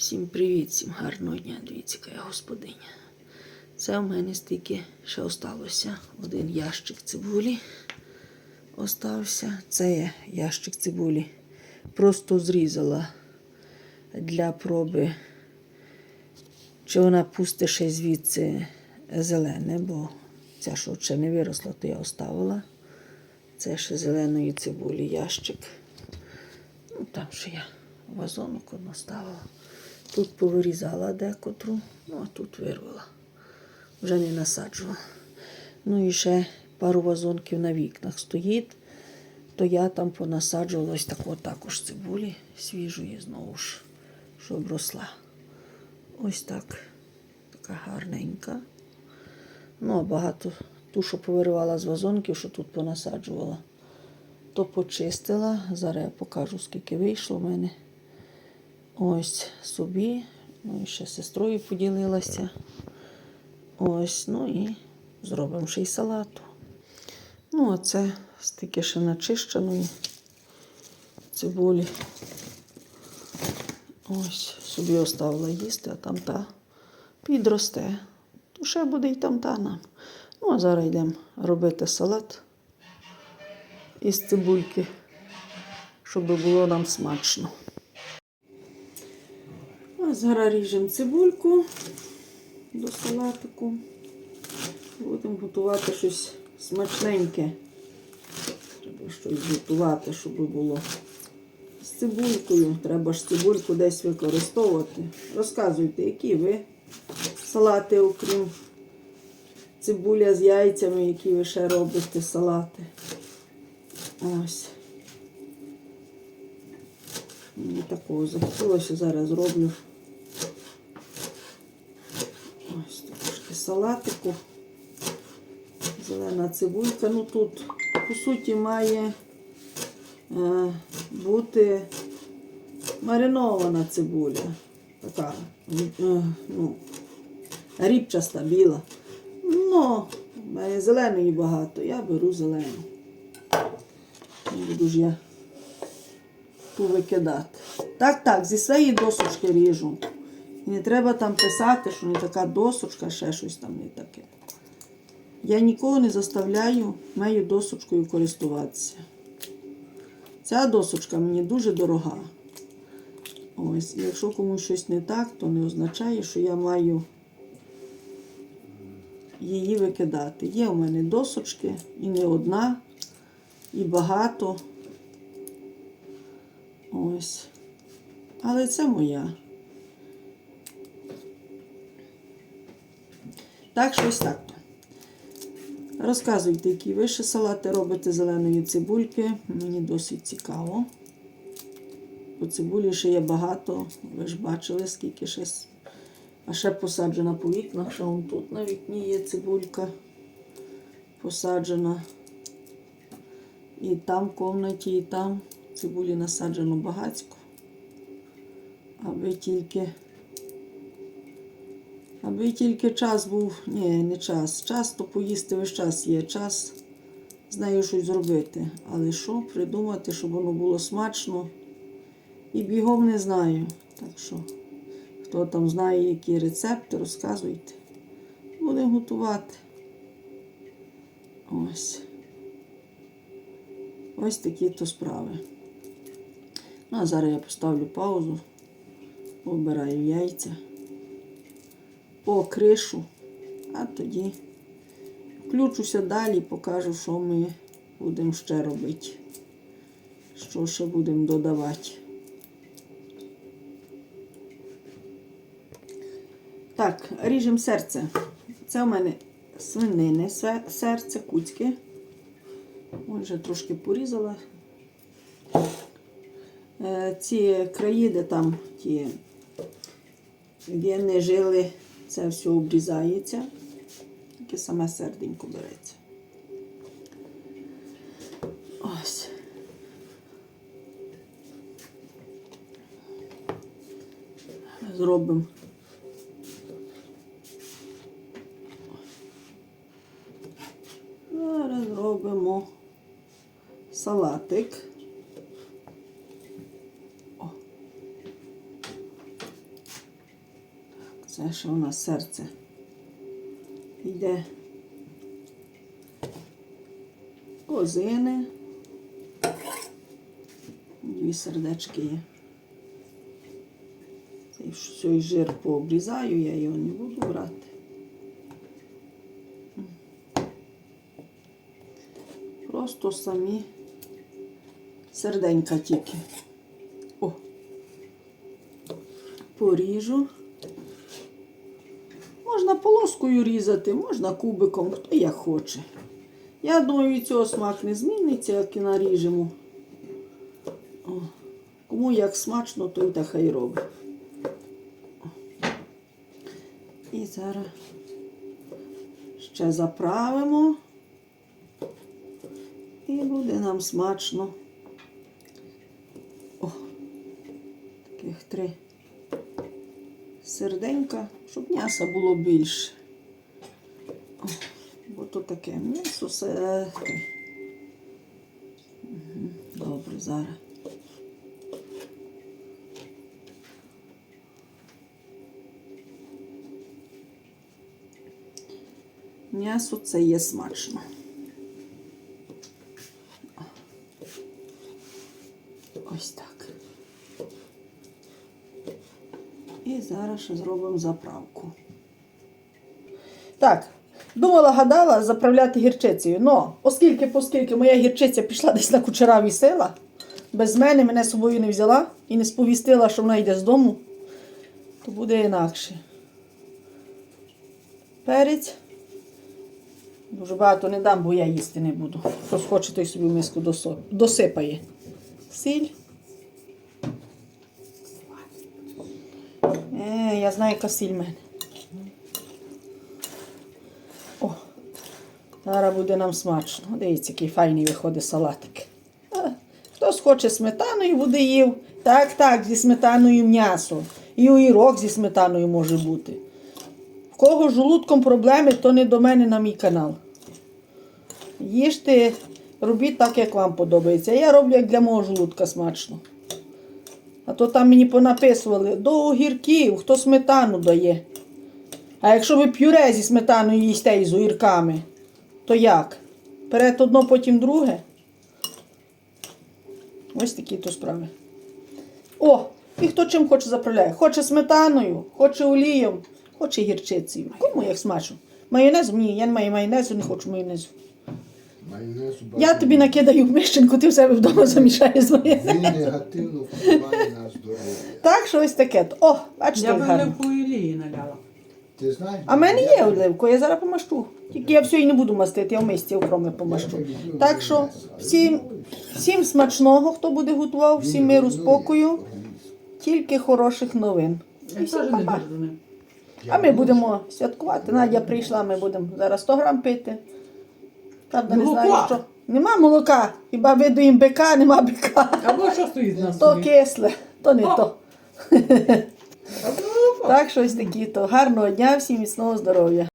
Всім привіт, всім гарного дня, дивіться, яка господиня. Це в мене стільки ще осталося. Один ящик цибулі остався. Це я ящик цибулі. Просто зрізала для проби, чи вона пусте ще звідси зелене, бо ця, що ще не виросла, то я оставила. Це ще зеленої цибулі ящик. Ну, там ще я вазонок одну ставила. Тут повирізала декотру, ну а тут вирвала. Вже не насаджувала. Ну і ще пару вазонків на вікнах стоїть, то я там понасаджувала ось таку також цибулі свіжої знову ж, щоб росла. Ось так. Така гарненька. Ну, а багато ту, що повиривала з вазонків, що тут понасаджувала, то почистила. Зараз я покажу, скільки вийшло в мене. Ось собі. Ну і ще сестрою поділилася. Ось, ну і зробимо ще й салату. Ну, а це стільки ще начищеної цибулі. Ось, собі оставила їсти, а там та підросте. То ще буде й там та нам. Ну, а зараз йдемо робити салат із цибульки, щоб було нам смачно. Зараз ріжемо цибульку до салатику. Будемо готувати щось смачненьке. Треба щось готувати, щоб було. З цибулькою. Треба ж цибульку десь використовувати. Розказуйте, які ви салати, окрім цибуля з яйцями, які ви ще робите салати. Ось. Мені такого захотілося, зараз зроблю. Ось трошки салатику. Зелена цибулька. Ну тут, по суті, має е, бути маринована цибуля. Така, е, ну, рібчаста, біла. Ну, мене зеленої багато, я беру зелену. Буду ж я викидати. Так, так, зі своєї досочки ріжу. Не треба там писати, що не така досочка, ще щось там не таке. Я нікого не заставляю моєю досочкою користуватися. Ця досочка мені дуже дорога. Ось, якщо комусь щось не так, то не означає, що я маю її викидати. Є у мене досочки, і не одна, і багато. Ось. Але це моя. Так, щось так. Розказуйте, які ви ще салати робите зеленої цибульки. Мені досить цікаво. По цибулі ще є багато. Ви ж бачили, скільки ще. А ще посаджена по вікнах, що вон тут на вікні є цибулька посаджена. І там в кімнаті, і там цибулі насаджено багацько. Аби тільки. Аби тільки час був, ні, не час. Час то поїсти весь час є. Час з нею щось зробити. Але що придумати, щоб воно було смачно. І бігом не знаю. Так що, хто там знає, які рецепти, розказуйте. Будемо готувати. Ось. Ось такі то справи. Ну, а зараз я поставлю паузу, обираю яйця по кришу, а тоді включуся далі, покажу, що ми будемо ще робити. Що ще будемо додавати. Так, ріжемо серце. Це у мене свинини, серце, куцьке. Ось вже трошки порізала. Е, Ці краї, де там ті вени жили, це все обрізається. Таке саме серденько береться. Ось. Зробимо. Зараз робимо салатик. Це ще у нас серце. Йде козини. Дві сердечки є. Цей всей жир пообрізаю, я його не буду брати. Просто самі серденька тільки. О. Поріжу. Полоскою різати, можна кубиком, хто як хоче. Я думаю, від цього смак не зміниться, як і наріжемо. О. Кому як смачно, той та хай робить. І зараз ще заправимо. І буде нам смачно. О, таких три серденька, щоб м'яса було більше. То таке м'ясо все. Добре, зараз. М'ясо це є смачно. Ось так. І зараз ще зробимо заправку. Так, думала, гадала заправляти гірчицею. Но, оскільки, оскільки моя гірчиця пішла десь на кучераві села, без мене мене собою не взяла і не сповістила, що вона йде з дому, то буде інакше. Перець. Дуже багато не дам, бо я їсти не буду. Хто схоче, той собі в миску досипає. Сіль. Е, я знаю, яка сіль в мене. Зараз буде нам смачно. Дивіться, який файний виходить салатик. Е, Хто схоче сметаною буде їв. Так, так, зі сметаною м'ясо. І огірок зі сметаною може бути. В кого жолудком проблеми, то не до мене на мій канал. Їжте, робіть так, як вам подобається. Я роблю як для мого желудка смачно. А то там мені понаписували до огірків, хто сметану дає. А якщо ви пюре зі сметаною їсте і з огірками, то як? Перед одно, потім друге. Ось такі то справи. О, і хто чим хоче заправляє. Хоче сметаною, хоче олієм, хоче гірчицею. Кому як смачно? Майонезом? Ні, я не маю майонезу, не хочу майонезу. Майонез Я тобі накидаю в мишеньку, ти в себе вдома замішаєш з майонезом. Він негативно впливає на здоров'я. Так, що ось таке. О, бачите, Я би гарно. оливку олії наляла. Ти знаєш? А в мене є оливко, я зараз помащу. Тільки я все і не буду мастити, я в мисці окроми помащу. Так що всім, всім смачного, хто буде готував, всім миру, спокою, тільки хороших новин. І всім па-па. А ми будемо святкувати. Надя прийшла, ми будемо зараз 100 грам пити. Правда, не знаю, Молока. що. Нема молока. Хіба видуємо бика, нема бика. Або що стоїть на То кисле, то не О. то. Або- Так, щось такі то. Гарного дня, всім міцного здоров'я.